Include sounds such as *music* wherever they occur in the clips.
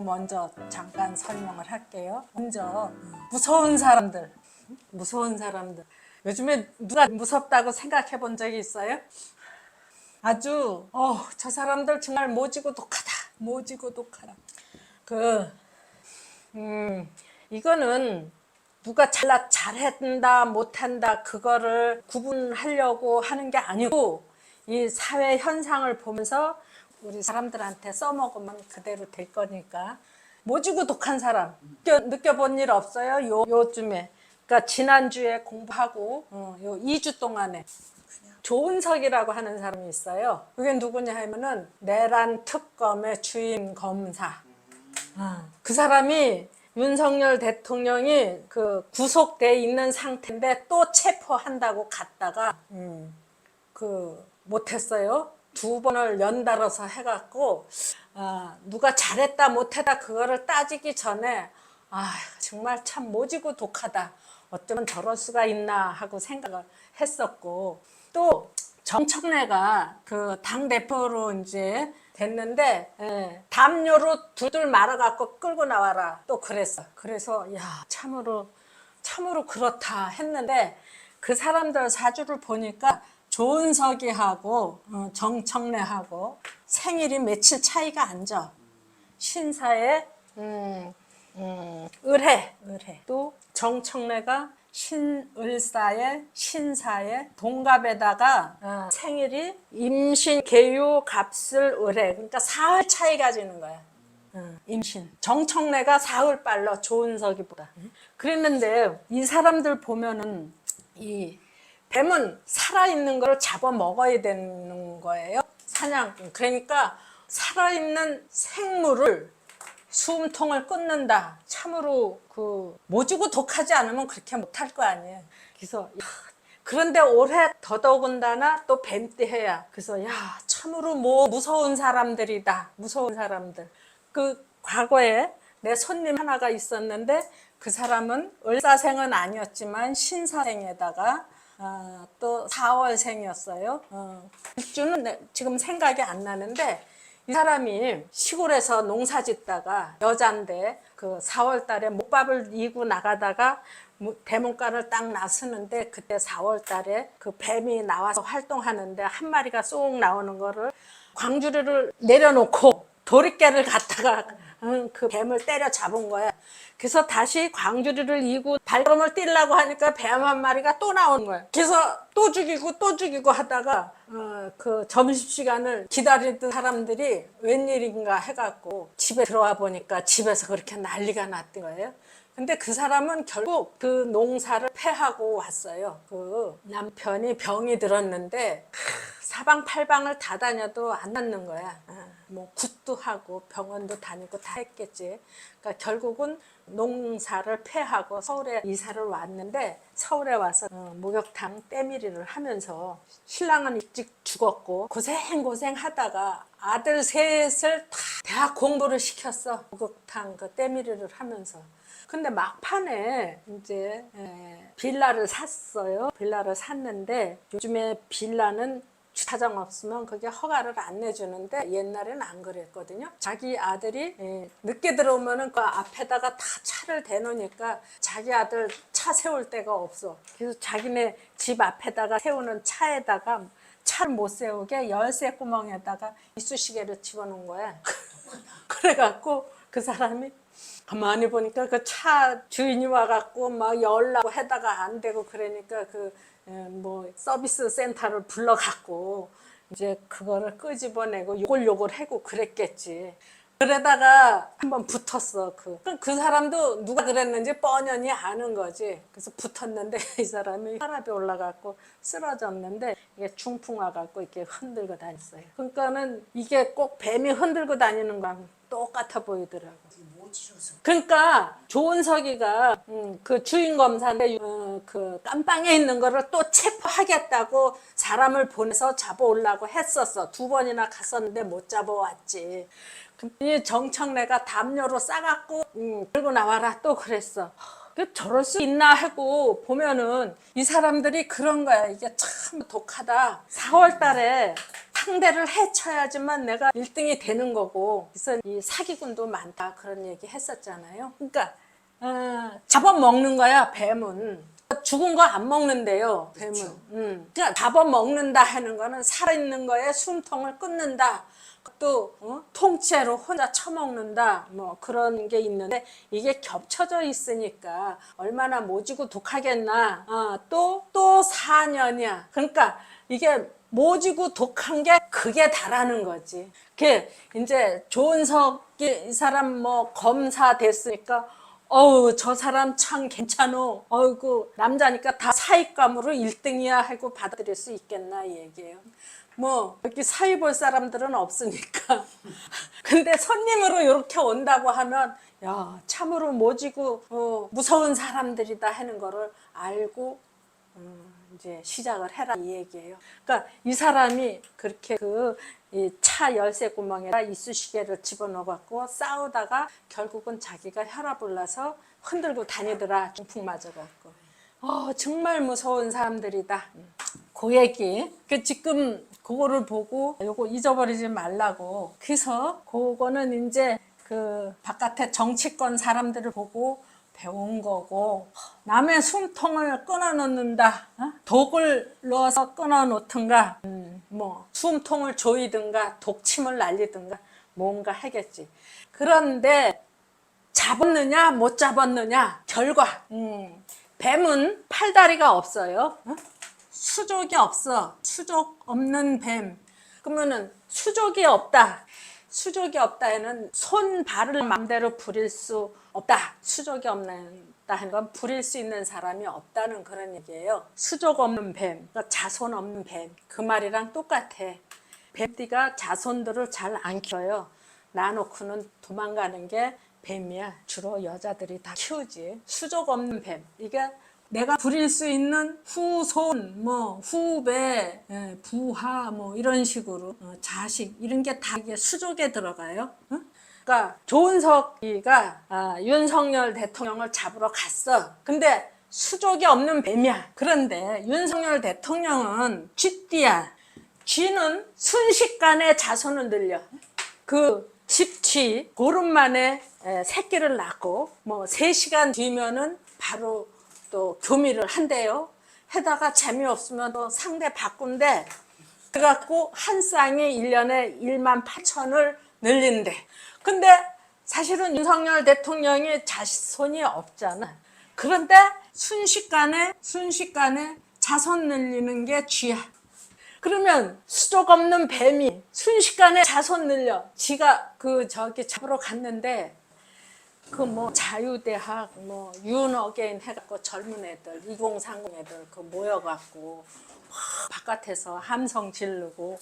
먼저 잠깐 설명을 할게요. 먼저 무서운 사람들, 무서운 사람들. 요즘에 누가 무섭다고 생각해 본 적이 있어요? 아주 어, 저 사람들 정말 모지고 독하다. 모지고 독하다. 그 음, 이거는 누가 잘나 잘한다 못한다 그거를 구분하려고 하는 게 아니고 이 사회 현상을 보면서 우리 사람들한테 써먹으면 그대로 될 거니까 모지고 독한 사람 느껴, 느껴본 일 없어요? 요, 요즘에 그러니까 지난주에 공부하고 어, 요 2주 동안에 조은석이라고 하는 사람이 있어요. 그게 누구냐 하면은 내란 특검의 주임 검사. 아, 그 사람이 윤석열 대통령이 그 구속돼 있는 상태인데 또 체포한다고 갔다가 음, 그 못했어요. 두 번을 연달아서 해갖고 아, 누가 잘했다 못했다 그거를 따지기 전에 아 정말 참 모지고 독하다. 어쩌면 저럴 수가 있나 하고 생각을 했었고 또 정청래가 그 당 대표로 이제 됐는데 예, 담요로 둘둘 말아갖고 끌고 나와라 또 그랬어. 그래서 야 참으로 참으로 그렇다 했는데 그 사람들 사주를 보니까 조은석이하고 어, 정청래하고 생일이 며칠 차이가 안 져. 신사에 음, 음, 을해, 을해. 또 정청래가 신을사에 신사에 동갑에다가 어, 생일이 임신 개유 갑술 을해. 그러니까 사흘 차이가 지는 거야. 어, 임신. 정청래가 사흘 빨라 조은석이보다. 그랬는데 이 사람들 보면은 이 뱀은 살아있는 걸 잡아 먹어야 되는 거예요. 사냥. 그러니까 살아있는 생물을 숨통을 끊는다. 참으로 그 모지고 독하지 않으면 그렇게 못할 거 아니에요. 그래서 야, 그런데 올해 더더군다나 또 뱀띠 해야. 그래서 야 참으로 뭐 무서운 사람들이다. 무서운 사람들. 그 과거에 내 손님 하나가 있었는데 그 사람은 을사생은 아니었지만 신사생에다가 아, 또 4월생이었어요. 어, 일주는 내- 지금 생각이 안 나는데 이 사람이 시골에서 농사 짓다가 여잔데 그 4월 달에 목밥을 이고 나가다가 무- 대문간을 딱 나서는데 그때 4월 달에 그 뱀이 나와서 활동하는데 한 마리가 쏙 나오는 거를 광주리를 내려놓고 도리깨를 갖다가 응, 그 뱀을 때려 잡은 거야. 그래서 다시 광주리를 이고 발걸음을 뛰려고 하니까 뱀 한 마리가 또 나오는 거야. 그래서 또 죽이고 또 죽이고 하다가 어, 그 점심시간을 기다리던 사람들이 웬일인가 해갖고 집에 들어와 보니까 집에서 그렇게 난리가 났던 거예요. 근데 그 사람은 결국 그 농사를 패하고 왔어요. 그 남편이 병이 들었는데 사방팔방을 다 다녀도 안 낫는 거야. 아, 뭐 굿도 하고 병원도 다니고 다 했겠지. 그러니까 결국은 농사를 패하고 서울에 이사를 왔는데 서울에 와서 어, 목욕탕 때밀이를 하면서 신랑은 일찍 죽었고 고생 고생 하다가 아들 셋을 다 대학 공부를 시켰어. 목욕탕 그 때밀이를 하면서. 근데 막판에 이제 에, 빌라를 샀어요. 빌라를 샀는데 요즘에 빌라는 주차장 없으면 그게 허가를 안 내주는데 옛날에는 안 그랬거든요. 자기 아들이 에, 늦게 들어오면은 그 앞에다가 다 차를 대놓으니까 자기 아들 차 세울 데가 없어. 그래서 자기네 집 앞에다가 세우는 차에다가 차를 못 세우게 열쇠 구멍에다가 이쑤시개를 집어넣은 거야. *laughs* 그래갖고 그 사람이 가만히 보니까 그 차 주인이 와갖고 막 열라고 해다가 안 되고 그러니까 그 뭐 서비스 센터를 불러갖고 이제 그거를 끄집어내고 요걸 요걸 하고 그랬겠지. 그러다가 한번 붙었어. 그. 그럼 그 사람도 누가 그랬는지 뻔연히 아는 거지. 그래서 붙었는데 *laughs* 이 사람이 혈압이 올라갖고 쓰러졌는데 이게 중풍 와갖고 이렇게 흔들고 다녔어요. 그러니까는 이게 꼭 뱀이 흔들고 다니는 거랑 똑같아 보이더라고. 그러니까 조은석이가 음, 그 주인 검사인데 어, 그 깜빵에 있는 거를 또 체포하겠다고 사람을 보내서 잡아오려고 했었어. 두 번이나 갔었는데 못 잡아왔지. 이 정청래가 담요로 싸갖고 음, 들고 나와라 또 그랬어. 그 저럴 수 있나 하고 보면은 이 사람들이 그런 거야. 이게 참 독하다. 4월 달에 탁 상대를 해쳐야지만 내가 1등이 되는 거고 그래서 이 사기꾼도 많다 그런 얘기 했었잖아요. 그러니까 어, 잡아먹는 거야 뱀은 죽은 거 안 먹는데요 뱀은 음. 그러니까 잡아먹는다 하는 거는 살아있는 거에 숨통을 끊는다 또 어? 통째로 혼자 처먹는다. 뭐 그런 게 있는데 이게 겹쳐져 있으니까 얼마나 모지고 독하겠나. 아, 또또 4년이야. 그러니까 이게 모지고 독한 게 그게 다라는 거지. 그 이제 조은석이 이 사람 뭐 검사 됐으니까 어우 저 사람 참 괜찮어. 어이구 남자니까 다 사익감으로 1등이야 하고 받아들일 수 있겠나 이 얘기예요 뭐 여기 사위 볼 사람들은 없으니까 *laughs* 근데 손님으로 이렇게 온다고 하면 야 참으로 모지고 어, 무서운 사람들이다 하는 거를 알고 음, 이제 시작을 해라 이 얘기예요. 그러니까 이 사람이 그렇게 그 차 열쇠 구멍에다 이쑤시개를 집어넣어 갖고 싸우다가 결국은 자기가 혈압을 나서 흔들고 다니더라 중풍 맞아 갖고. 어 정말 무서운 사람들이다. 그 얘기. 그 지금 그거를 보고 요거 잊어버리지 말라고. 그래서 그거는 이제 그 바깥에 정치권 사람들을 보고 배운 거고 남의 숨통을 끊어 놓는다 어? 독을 넣어서 끊어 놓든가 음, 뭐 숨통을 조이든가 독침을 날리든가 뭔가 하겠지 그런데 잡았느냐 못 잡았느냐 결과 음, 뱀은 팔다리가 없어요 어? 수족이 없어 수족 없는 뱀 그러면은 수족이 없다 수족이 없다에는 손 발을 마음대로 부릴 수 없다. 수족이 없다는 건 부릴 수 있는 사람이 없다는 그런 얘기예요. 수족 없는 뱀, 그러니까 자손 없는 뱀. 그 말이랑 똑같아. 뱀띠가 자손들을 잘 안 키워요. 놔놓고는 도망가는 게 뱀이야. 주로 여자들이 다 키우지. 수족 없는 뱀. 이게 내가 부릴 수 있는 후손, 뭐 후배, 예, 부하, 뭐 이런 식으로 어, 자식 이런 게 다 이게 수족에 들어가요. 어? 그러니까 조은석이가 아, 윤석열 대통령을 잡으러 갔어. 근데 수족이 없는 뱀이야. 그런데 윤석열 대통령은 쥐띠야. 쥐는 순식간에 자손을 늘려. 그 집쥐 보름 만에 에, 새끼를 낳고 뭐 3시간 뒤면은 바로 또 교미를 한대요. 해다가 재미없으면 또 상대 바꾼대. 그래갖고 한 쌍이 1년에 1만 8천을 늘린대. 근데 사실은 윤석열 대통령이 자손이 없잖아. 그런데 순식간에, 순식간에 자손 늘리는 게 쥐야. 그러면 수족 없는 뱀이 순식간에 자손 늘려. 지가 그 저기 잡으러 갔는데 그 뭐 자유대학 뭐 윤어게인 해갖고 젊은 애들 2030 애들 그 모여갖고 막 바깥에서 함성 지르고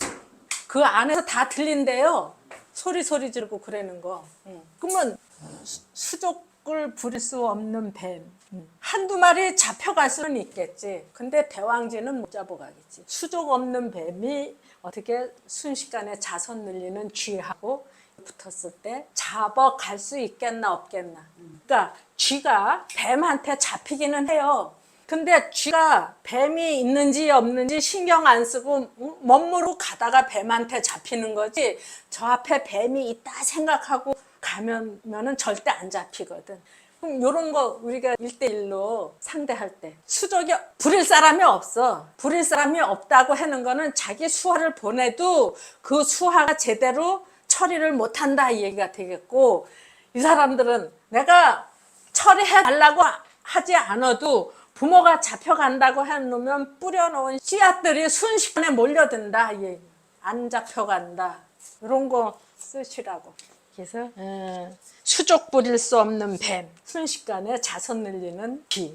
그 안에서 다 들린대요. 소리 소리 지르고 그러는 거. 응. 그러면 수- 수족을 부릴 수 없는 뱀. 응. 한두 마리 잡혀갈 수는 있겠지. 근데 대왕지는 못 잡아가겠지. 수족 없는 뱀이 어떻게 순식간에 자손 늘리는 쥐하고 붙었을 때 잡아갈 수 있겠나 없겠나. 그러니까 쥐가 뱀한테 잡히기는 해요. 근데 쥐가 뱀이 있는지 없는지 신경 안 쓰고 멋모르고 가다가 뱀한테 잡히는 거지 저 앞에 뱀이 있다 생각하고 가면은 절대 안 잡히거든. 그럼 이런 거 우리가 일대일로 상대할 때 수족이 부릴 사람이 없어. 부릴 사람이 없다고 하는 거는 자기 수화를 보내도 그 수화가 제대로 처리를 못한다 이 얘기가 되겠고 이 사람들은 내가 처리해 달라고 하지 않아도 부모가 잡혀간다고 해놓으면 뿌려놓은 씨앗들이 순식간에 몰려든다 이 얘기. 안 잡혀간다. 이런 거 쓰시라고. 그래서 에, 수족 부릴 수 없는 뱀. 순식간에 자손 늘리는 비.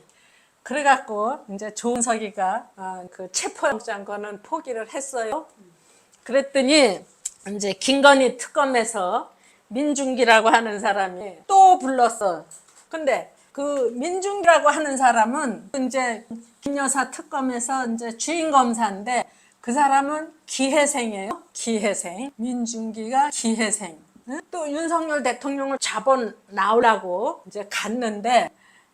그래갖고 이제 조은석이가 아, 그 체포영장 거는 포기를 했어요. 그랬더니 이제 김건희 특검에서 민중기라고 하는 사람이 또 불렀어. 근데 그 민중기라고 하는 사람은 이제 김여사 특검에서 이제 주인 검사인데 그 사람은 기회생이에요. 기회생. 민중기가 기회생. 응? 또 윤석열 대통령을 잡아 나오려고 이제 갔는데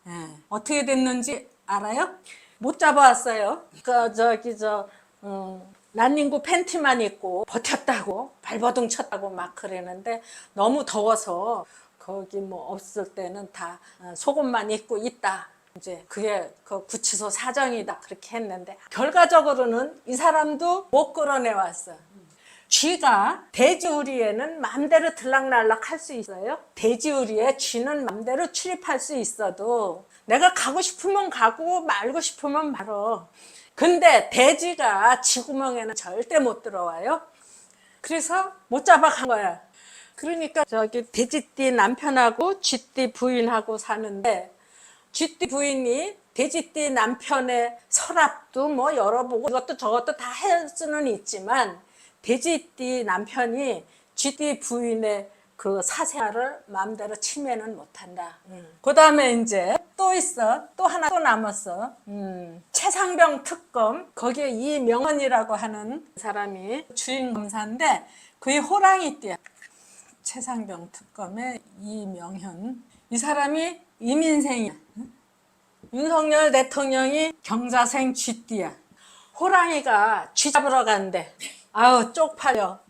예, 어떻게 됐는지 알아요? 못 잡아왔어요. 그 저기 저 어, 난닝구 팬티만 입고 버텼다고 발버둥 쳤다고 막 그러는데 너무 더워서 거기 뭐 없을 때는 다 어, 속옷만 입고 있다. 이제 그게 그 구치소 사정이다 그렇게 했는데 결과적으로는 이 사람도 못 끌어내 왔어. 쥐가 돼지우리에는 마음대로 들락날락 할 수 있어요. 돼지우리에 쥐는 마음대로 출입할 수 있어도 내가 가고 싶으면 가고 말고 싶으면 말어. 근데 돼지가 쥐구멍에는 절대 못 들어와요. 그래서 못 잡아간 거야. 그러니까 저기 돼지띠 남편하고 쥐띠 부인하고 사는데 쥐띠 부인이 돼지띠 남편의 서랍도 뭐 열어보고 이것도 저것도 다 할 수는 있지만 돼지띠 남편이 쥐띠 부인의 그 사생활을 마음대로 침해는 못한다. 그 다음에 이제 또 있어. 또 하나 또 남았어. 음, 최상병 특검. 거기에 이명헌이라고 하는 사람이 주인 검사인데 그의 호랑이띠야. 최상병 특검의 이명현. 이 사람이 이민생이야. 윤석열 대통령이 경자생 쥐띠야. 호랑이가 쥐 잡으러 간대. 아우 쪽팔려.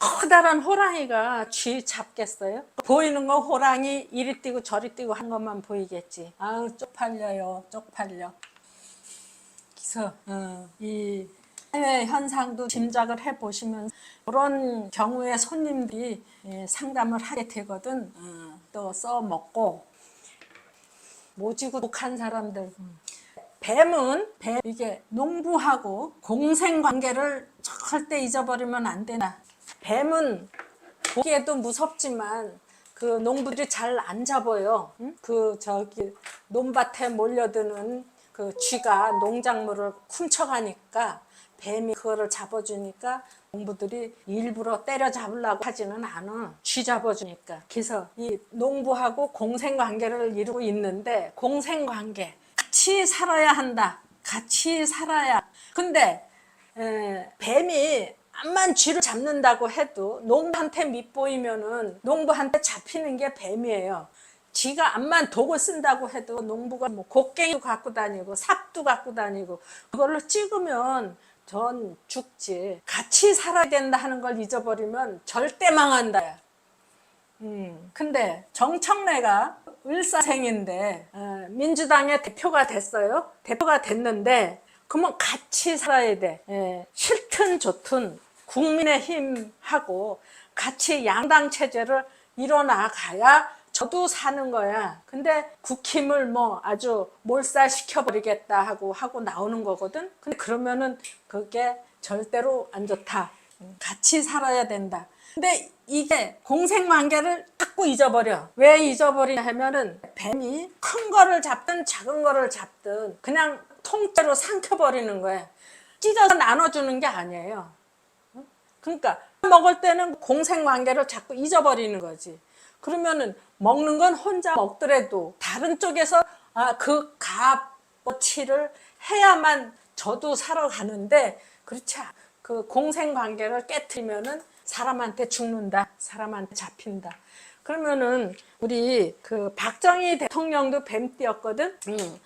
커다란 호랑이가 쥐 잡겠어요? 보이는 거 호랑이 이리 뛰고 저리 뛰고 한 것만 보이겠지. 아우 쪽팔려요. 쪽팔려. 그래서 어, 이 해외 현상도 짐작을 해 보시면 그런 경우에 손님들이 예, 상담을 하게 되거든. 어, 또 써먹고 모지고 독한 사람들. 뱀은 뱀 이게 농부하고 공생 관계를 절대 잊어버리면 안 되나. 뱀은 보기에도 무섭지만 그 농부들이 잘 안 잡아요. 응? 그 저기 논밭에 몰려드는 그 쥐가 농작물을 훔쳐가니까 뱀이 그거를 잡아주니까 농부들이 일부러 때려 잡으려고 하지는 않아. 쥐 잡아주니까. 그래서 이 농부하고 공생관계를 이루고 있는데 공생관계 같이 살아야 한다. 같이 살아야. 근데 에, 뱀이 암만 쥐를 잡는다고 해도 농부한테 밑보이면은 농부한테 잡히는 게 뱀이에요. 쥐가 암만 독을 쓴다고 해도 농부가 뭐 곡괭이도 갖고 다니고 삽도 갖고 다니고 그걸로 찍으면 전 죽지. 같이 살아야 된다 하는 걸 잊어버리면 절대 망한다. 음, 근데 정청래가 을사생인데 어, 민주당의 대표가 됐어요. 대표가 됐는데 그러면 같이 살아야 돼. 예, 싫든 좋든 국민의힘하고 같이 양당 체제를 일어나 가야 저도 사는 거야. 근데 국힘을 뭐 아주 몰살시켜 버리겠다 하고 하고 나오는 거거든. 근데 그러면은 그게 절대로 안 좋다. 같이 살아야 된다. 근데 이게 공생 관계를 자꾸 잊어버려. 왜 잊어버리냐 하면은 뱀이 큰 거를 잡든 작은 거를 잡든 그냥 통째로 삼켜버리는 거야. 찢어서 나눠주는 게 아니에요. 그러니까 먹을 때는 공생 관계를 자꾸 잊어버리는 거지. 그러면은 먹는 건 혼자 먹더라도 다른 쪽에서 아, 그 값어치를 해야만 저도 살아가는데 그렇지 않- 그 공생 관계를 깨트리면은 사람한테 죽는다. 사람한테 잡힌다. 그러면은 우리 그 박정희 대통령도 뱀띠였거든. 음.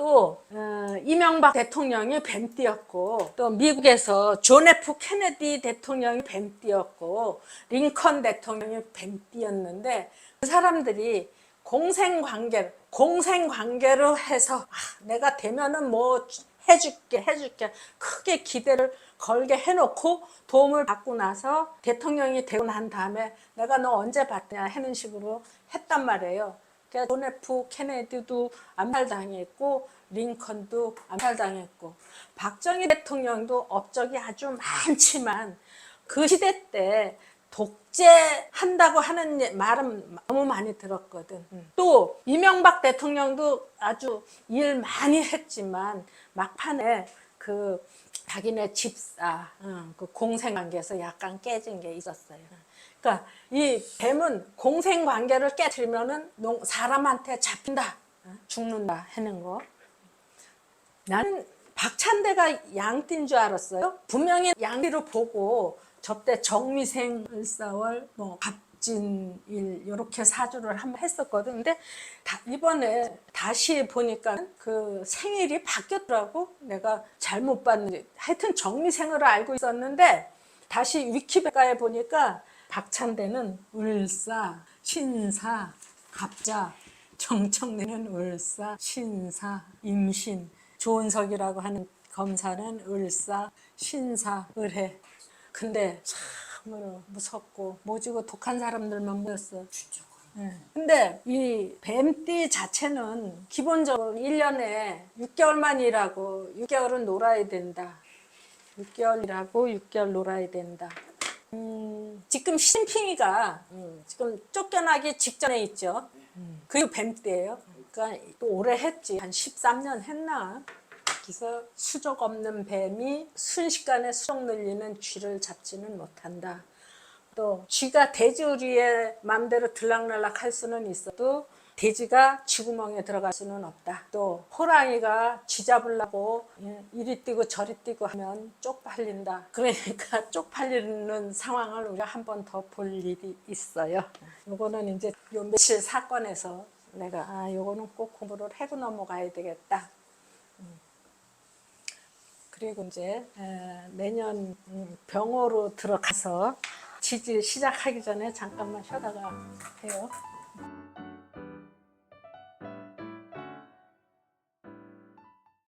또 어, 이명박 대통령이 뱀띠였고 또 미국에서 존 F 케네디 대통령이 뱀띠였고 링컨 대통령이 뱀띠였는데 그 사람들이 공생 관계 공생 관계로 해서 아, 내가 되면은 뭐 해줄게 해줄게 크게 기대를 걸게 해놓고 도움을 받고 나서 대통령이 되고 난 다음에 내가 너 언제 받냐 하는 식으로 했단 말이에요. 그러니까 존 F 케네디도 암살당했고 링컨도 암살당했고 박정희 대통령도 업적이 아주 많지만 그 시대 때 독재한다고 하는 예- 말은 너무 많이 들었거든. 또 이명박 대통령도 아주 일 많이 했지만 막판에 그 자기네 집사 어, 그 공생관계에서 약간 깨진 게 있었어요. 그러니까 이 뱀은 공생 관계를 깨뜨리면은 농- 사람한테 잡힌다, 어, 죽는다 하는 거. 나는 박찬대가 양띠인 줄 알았어요. 분명히 양띠로 보고 저때 정미생 을사월 뭐 갑, 급진일 이렇게 사주를 한번 했었거든. 근데 다- 이번에 다시 보니까 그 생일이 바뀌었더라고. 내가 잘못 봤는지 하여튼 정리생으로 알고 있었는데 다시 위키백과에 보니까 박찬대는 을사, 신사, 갑자, 정청래는 을사, 신사, 임신, 조은석이라고 하는 검사는 을사, 신사, 을해. 근데 참으로 무섭고 모지고 독한 사람들만 모였어. 예. 근데 이 뱀띠 자체는 기본적으로 1년에 6개월만 일하고 6개월은 놀아야 된다. 6개월 일하고 6개월 놀아야 된다. 음, 지금 신핑이가 음, 지금 쫓겨나기 직전에 있죠. 음, 그리고 뱀띠예요. 그러니까 또 오래 했지. 한 13년 했나? 그래서 수족 없는 뱀이 순식간에 수족 늘리는 쥐를 잡지는 못한다. 또 쥐가 돼지우리의 맘대로 들락날락 할 수는 있어도 돼지가 쥐구멍에 들어갈 수는 없다. 또 호랑이가 쥐 잡으려고 예, 이리 뛰고 저리 뛰고 하면 쪽팔린다. 그러니까 *laughs* 쪽팔리는 상황을 우리가 한 번 더 볼 일이 있어요. 요거는 이제 요 며칠 사건에서 내가 아 요거는 꼭 공부를 해고 넘어가야 되겠다. 그리고 이제 에, 내년 음, 병호로 들어가서 지지 시작하기 전에 잠깐만 쉬다가 해요.